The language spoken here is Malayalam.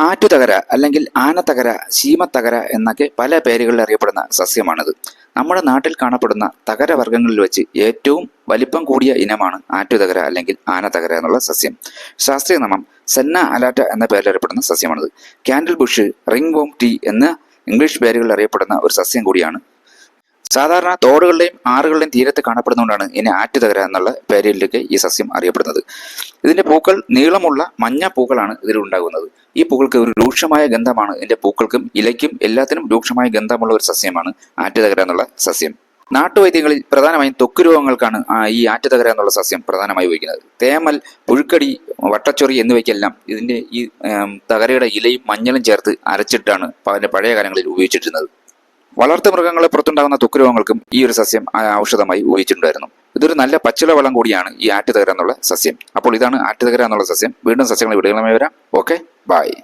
ആറ്റുതകര അല്ലെങ്കിൽ ആനത്തകര ശീമത്തകര എന്നൊക്കെ പല പേരുകളിൽ അറിയപ്പെടുന്ന സസ്യമാണിത്. നമ്മുടെ നാട്ടിൽ കാണപ്പെടുന്ന തകര വർഗങ്ങളിൽ വെച്ച് ഏറ്റവും വലിപ്പം കൂടിയ ഇനമാണ് ആറ്റുതകര അല്ലെങ്കിൽ ആനത്തകര എന്നുള്ള സസ്യം. ശാസ്ത്രീയ നാമം സെന്ന അലാറ്റ എന്ന പേരിൽ അറിയപ്പെടുന്ന സസ്യമാണിത്. Candle bush ringworm tea എന്ന ഇംഗ്ലീഷ് പേരുകളിൽ അറിയപ്പെടുന്ന ഒരു സസ്യം കൂടിയാണ് സാധാരണ തോടുകളുടെയും ആറുകളുടെയും തീരത്ത് കാണപ്പെടുന്നതുകൊണ്ടാണ് ഇതിനെ ആറ്റുതകര എന്നുള്ള പേരിലേക്ക് ഈ സസ്യം അറിയപ്പെടുന്നത്. ഇതിന്റെ പൂക്കൾ നീളമുള്ള മഞ്ഞ പൂക്കളാണ് ഇതിൽ ഉണ്ടാകുന്നത്. ഈ പൂക്കൾക്ക് ഒരു രൂക്ഷമായ ഗന്ധമാണ്. ഇതിന്റെ പൂക്കൾക്കും ഇലയ്ക്കും എല്ലാത്തിനും രൂക്ഷമായ ഗന്ധമുള്ള ഒരു സസ്യമാണ് ആറ്റുതകര എന്നുള്ള സസ്യം. നാട്ടുവൈദ്യങ്ങളിൽ പ്രധാനമായും ത്വക്ക് രോഗങ്ങൾക്കാണ് ഈ ആറ്റുതകര എന്നുള്ള സസ്യം പ്രധാനമായി ഉപയോഗിക്കുന്നത്. തേമൽ പുഴുക്കടി വട്ടച്ചൊറി എന്നിവയ്ക്കെല്ലാം ഇതിന്റെ ഈ തകരയുടെ ഇലയും മഞ്ഞളും ചേർത്ത് അരച്ചിട്ടാണ് അതിന്റെ പഴയ കാലങ്ങളിൽ ഉപയോഗിച്ചിരുന്നത് വളർത്തു മൃഗങ്ങളെ പുറത്തുണ്ടാകുന്ന രോഗങ്ങൾക്കും ഈ ഒരു സസ്യം ഔഷധമായി ഉപയോഗിച്ചിട്ടുണ്ടായിരുന്നു. ഇതൊരു നല്ല പച്ചില വളം കൂടിയാണ് ഈ ആറ്റുതകര എന്നുള്ള സസ്യം. അപ്പോൾ ഇതാണ് ആറ്റുതകര എന്നുള്ള സസ്യം. വീണ്ടും സസ്യങ്ങൾ വിടുകളുമായി വരാം. Okay bye